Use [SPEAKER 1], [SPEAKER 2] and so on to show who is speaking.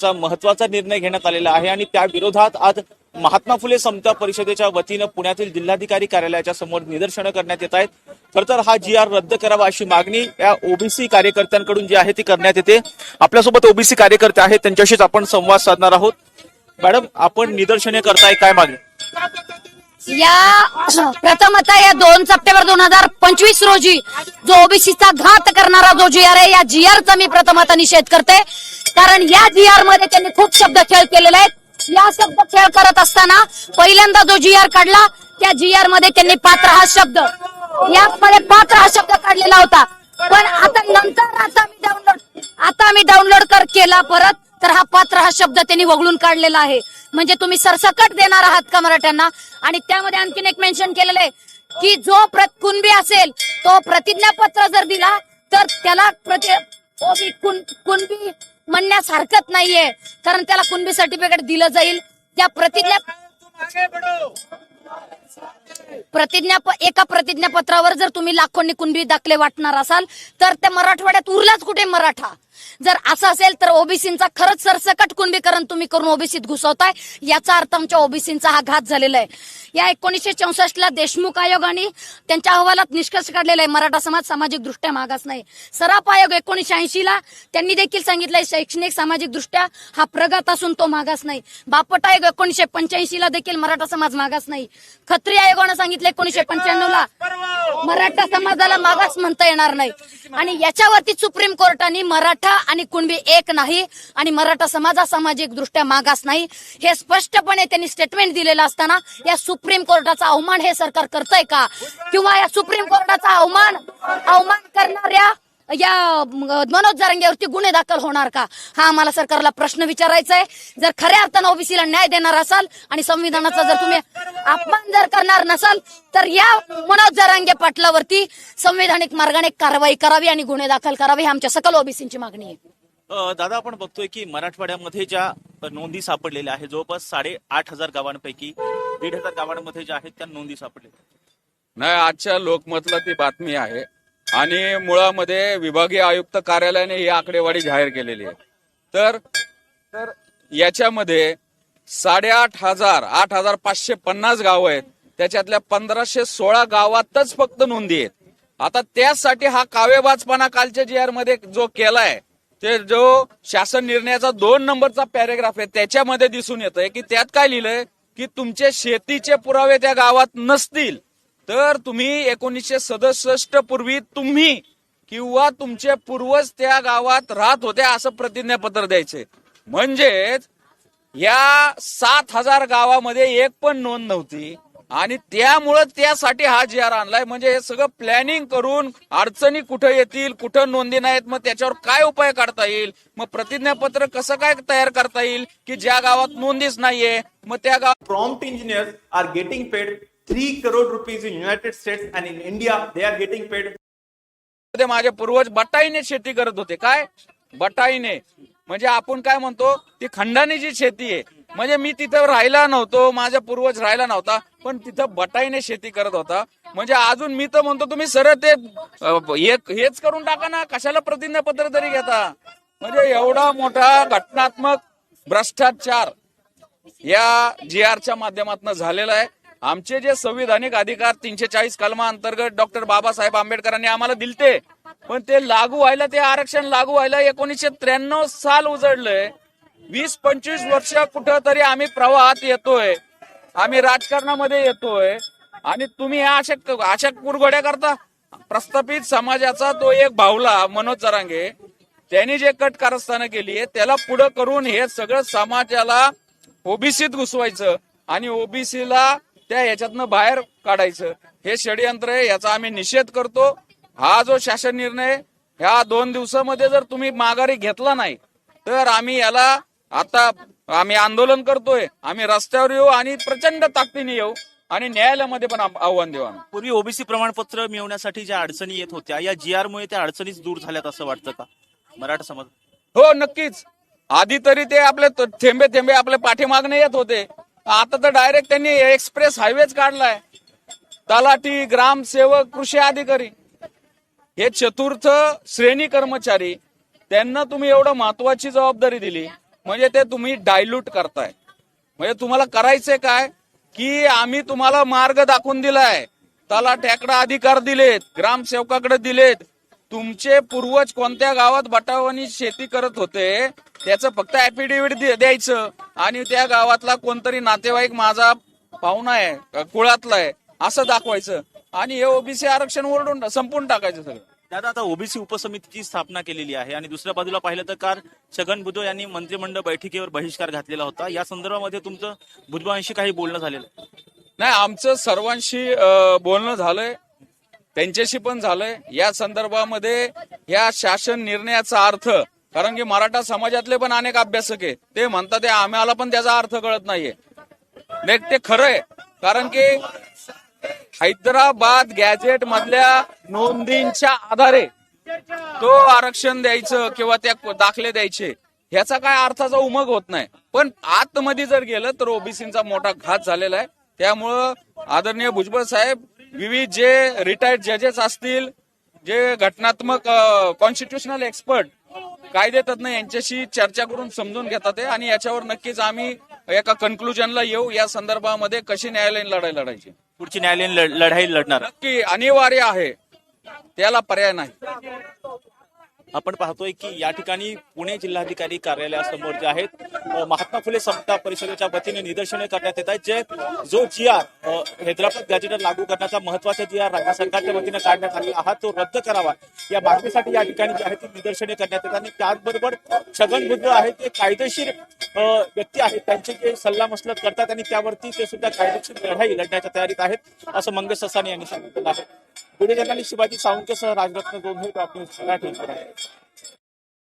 [SPEAKER 1] चा महत्त्वाचा निर्णय घेण्यात आलेला आहे आणि त्या विरोधात आज महात्मा फुले समता परिषदेच्या वतीनं पुण्यातील जिल्हाधिकारी कार्यालयाच्या समोर निदर्शनं करण्यात येत आहेत. खर तर हा जी आर रद्द करावा अशी मागणी या ओबीसी कार्यकर्त्यांकडून जी आहे ती करण्यात येते. आपल्यासोबत ओबीसी कार्यकर्ते आहेत त्यांच्याशीच आपण संवाद साधणार आहोत. मॅडम आपण निदर्शने करताय काय मागणी?
[SPEAKER 2] या प्रथमतः या दोन सप्टेंबर दोन हजार पंचवीस रोजी जो ओबीसीचा घात करणारा जो जी आर आहे या जी चा मी प्रथमतः निषेध करते. कारण या जी आरमध्ये त्यांनी खूप शब्द खेळ केलेले आहेत. या शब्द खेळ करत असताना पहिल्यांदा जो जी आर काढला त्या जी आरमध्ये त्यांनी पात्र हा शब्द. यामध्ये पात्र हा शब्द काढलेला होता. पण आता नंतर आता मी डाउनलोड आता मी डाउनलोड कर केला परत. तर हा पात्र हा शब्द त्यांनी वगळून काढलेला आहे. म्हणजे तुम्ही सरसकट देणार आहात का मराठ्यांना? आणि त्यामध्ये आणखीन एक मेन्शन केलेलं आहे की जो कुणबी असेल तो प्रतिज्ञापत्र जर दिला तर त्याला प्रति कुणबी म्हणण्यास हरकत नाहीये. कारण त्याला कुणबी सर्टिफिकेट दिलं जाईल. त्या प्रतिज्ञा प्रतिज्ञा एका प्रतिज्ञापत्रावर जर तुम्ही लाखोंनी कुणबी दाखले वाटणार असाल तर त्या मराठवाड्यात उरलाच कुठे मराठा? जर असं असेल तर ओबीसींचा खरंच सरसकट कुणबीकरण तुम्ही करून ओबीसीत घुसवताय. याचा अर्थ आमच्या ओबीसींचा हा घात झालेला आहे. या एकोणीसशे चौसष्ट ला देशमुख आयोगाने त्यांच्या अहवालात निष्कर्ष काढलेला आहे. मराठा समाज सामाजिक दृष्ट्या मागास नाही. सराप आयोग एकोणीसशे ऐंशी ला त्यांनी देखील सांगितलंय शैक्षणिक सामाजिक दृष्ट्या हा प्रगत असून तो मागास नाही. बापट आयोग एकोणीसशे पंच्याऐंशी ला देखील मराठा समाज मागास नाही. खत्री आयोगानं सांगितलं एकोणीसशे पंच्याण्णव ला मराठा समाजाला मागास म्हणता येणार नाही. आणि याच्यावरती सुप्रीम कोर्टाने मराठा आणि कुणबी एक नाही आणि मराठा समाज हा सामाजिक दृष्ट्या मागास नाही. हे स्पष्टपणे त्यांनी स्टेटमेंट दिलेलं असताना या सुप्रीम कोर्टाचा अवमान हे सरकार करतंय का? किंवा या सुप्रीम कोर्टाचा अवमान अवमान करणाऱ्या या मनोज जारंगेवरती गुन्हे दाखल होणार का? हा आम्हाला सरकारला प्रश्न विचारायचा आहे जर खऱ्या अर्थानं ओबीसीला न्याय देणार असाल आणि संविधानाचा जर तुम्ही अपमान जर करणार नसाल तर या मनोज जारांगे पाटलावरती संविधानिक मार्गाने कारवाई करावी आणि गुन्हे दाखल करावे ही आमच्या सकल ओबीसींची मागणी आहे.
[SPEAKER 1] दादा आपण बघतोय की मराठवाड्यामध्ये ज्या नोंदी सापडलेल्या आहेत जवळपास साडे आठ हजार गावांपैकी दीड हजार गावांमध्ये ज्या आहेत त्या नोंदी सापडलेल्या
[SPEAKER 3] नाही आजच्या लोकमतला ती बातमी आहे. आणि मुळामध्ये विभागीय आयुक्त कार्यालयाने ही आकडेवारी जाहीर केलेली आहे. तर तर याच्यामध्ये साडेआठ हजार आठ हजार पाचशे पन्नास गाव आहेत. त्याच्यातल्या पंधराशे सोळा गावातच फक्त नोंदी आहेत. आता त्यासाठी हा कावेबाजपणा कालच्या जी आरमध्ये जो केलाय ते जो शासन निर्णयाचा दोन नंबरचा पॅरेग्राफ आहे त्याच्यामध्ये दिसून येतंय की त्यात काय लिहिलंय की तुमचे शेतीचे पुरावे त्या गावात नसतील. तर तुम्ही एकोणीसशे सदुसष्ट पूर्वी तुम्ही किंवा तुमचे पूर्वज त्या गावात राहत होते असं प्रतिज्ञापत्र द्यायचे. म्हणजेच या सात हजार गावामध्ये एक पण नोंद नव्हती आणि त्यामुळं त्यासाठी हा जी आर आणलाय. म्हणजे हे सगळं प्लॅनिंग करून अडचणी कुठं येतील कुठं नोंदी नाहीत मग त्याच्यावर काय उपाय काढता येईल? मग प्रतिज्ञापत्र कसं काय तयार करता येईल की ज्या गावात नोंदीच नाहीये मग त्या गावात
[SPEAKER 4] prompt engineer are getting paid 3 crore rupees in United States and in India they are getting paid.
[SPEAKER 3] मध्ये माझे पूर्वज बटाईने शेती करत होते. काय? बटाईने. म्हणजे आपण काय म्हणतो ती खंडानीची शेती आहे म्हणजे मी तिथं राहिला नव्हतो माझा पूर्वज राहिला नव्हता पण तिथं बटाईने शेती करत होता. म्हणजे अजून मी तर म्हणतो तुम्ही सरळ ते हेच करून टाका ना कशाला प्रतिज्ञापत्र तरी घेता? म्हणजे एवढा मोठा घटनात्मक भ्रष्टाचार या जी आरच्या माध्यमातून झालेला आहे. आमचे जे संविधानिक अधिकार तीनशे चाळीस कलमाअंतर्गत डॉक्टर बाबासाहेब आंबेडकरांनी आम्हाला दिलते पण ते लागू व्हायला ते आरक्षण लागू व्हायला एकोणीसशे त्र्याण्णव साल उजळलंय वीस पंचवीस वर्ष कुठं तरी आम्ही प्रवाहात येतोय आम्ही राजकारणामध्ये येतोय आणि तुम्ही ह्या अशा अशा कुरघोड्या करता. प्रस्थापित समाजाचा तो एक भावला मनोज जरांगे त्यांनी जे कट कारस्थानं केली आहे त्याला पुढं करून हे सगळं समाजाला ओबीसीत घुसवायचं आणि ओबीसीला त्या याच्यातनं बाहेर काढायचं. हे षडयंत्र आहे याचा आम्ही निषेध करतो. हा जो शासन निर्णय ह्या दोन दिवसामध्ये जर तुम्ही माघारी घेतला नाही तर आम्ही याला आता आम्ही आंदोलन करतोय. आम्ही रस्त्यावर येऊ आणि प्रचंड ताकदीने येऊ आणि न्यायालयामध्ये पण आव्हान देऊ आम्ही.
[SPEAKER 1] पूर्वी ओबीसी प्रमाणपत्र मिळवण्यासाठी ज्या अडचणी येत होत्या या जी आर मुळे त्या अडचणीच दूर झाल्यात असं वाटतं का? मराठा समाज
[SPEAKER 3] हो नक्कीच. आधी तरी ते आपले थेंबे थेंबे आपले पाठीमागणे येत होते. आता तर डायरेक्ट त्यांनी एक्सप्रेस हायवेच काढलाय. तलाठी ग्रामसेवक कृषी अधिकारी. हे चतुर्थ श्रेणी कर्मचारी त्यांना तुम्ही एवढं महत्वाची जबाबदारी दिली म्हणजे ते तुम्ही डायल्यूट करताय. म्हणजे तुम्हाला करायचंय काय? की आम्ही तुम्हाला मार्ग दाखवून दिलाय. तलाट्याकडे अधिकार दिलेत ग्रामसेवकाकडे दिलेत तुमचे पूर्वज कोणत्या गावात बटावणी शेती करत होते त्याचं फक्त ऍफिडेव्हिट द्यायचं. आणि त्या गावातला कोणतरी नातेवाईक माझा पाहुणा आहे कुळातला आहे असं दाखवायचं. आणि हे ओबीसी आरक्षण ओरडून संपून टाकायचं सगळं.
[SPEAKER 1] दादा आता ओबीसी उपसमितीची स्थापना केलेली आहे आणि दुसऱ्या बाजूला पाहिलं तर काल छगन भुजबळ यांनी मंत्रिमंडळ बैठकीवर बहिष्कार घातलेला होता. या संदर्भामध्ये तुमचं भुजबळांशी काही बोलणं झालेलं?
[SPEAKER 3] नाही आमचं सर्वांशी बोलणं झालंय. त्यांच्याशी पण झालंय. या संदर्भामध्ये या शासन निर्णयाचा अर्थ कारण की मराठा समाजातले पण अनेक अभ्यासक आहे. ते म्हणतात आम्हाला पण त्याचा अर्थ कळत नाहीये. नाही, ते खरं आहे. कारण की हैदराबाद गॅजेट मधल्या नोंदींच्या आधारे तो आरक्षण द्यायचं किंवा त्या दाखले द्यायचे ह्याचा काय अर्थाचा उमग होत नाही. पण आतमध्ये जर गेलं तर ओबीसीचा मोठा घात झालेला आहे. त्यामुळं आदरणीय भुजबळ साहेब विविध जे रिटायर्ड जजेस असतील जे घटनात्मक कॉन्स्टिट्युशनल एक्सपर्ट कायदे तज्ञ यांच्याशी चर्चा करून समजून घेतात आणि याच्यावर नक्कीच आम्ही एका कन्क्लुजनला येऊ. या संदर्भामध्ये कशी न्यायालयीन लढाई लढायची?
[SPEAKER 1] पुढची न्यायालयीन लढ- लढाई लढणार.
[SPEAKER 3] नक्की अनिवार्य आहे. त्याला पर्याय नाही.
[SPEAKER 1] आपण पाहतोय की या ठिकाणी पुणे जिल्हाधिकारी कार्यालयासमोर जे आहेत महात्मा फुले समता परिषदेच्या वतीने निदर्शने करण्यात येत आहेत जे जो जी आर हैदराबाद गॅजेटर लागू करण्याचा महत्त्वाचा जी आर राज्य सरकारच्या वतीने काढण्यात आलेला आहात तो रद्द करावा या मागणीसाठी या ठिकाणी जे आहे ती निदर्शने करण्यात येतात आणि त्याचबरोबर छगन भुजबळ आहेत ते कायदेशीर व्यक्ती आहेत त्यांचे जे सल्ला मसलत करतात आणि त्यावरती ते सुद्धा कायदेशीर लढाई लढण्याच्या तयारीत आहेत असं मंगेश ससानी यांनी सांगितलं आहे. पुणे जर्नलिस्ट शिवाजी सावंतसह राजरत्न दोन हे टॉप न्यूज मराठी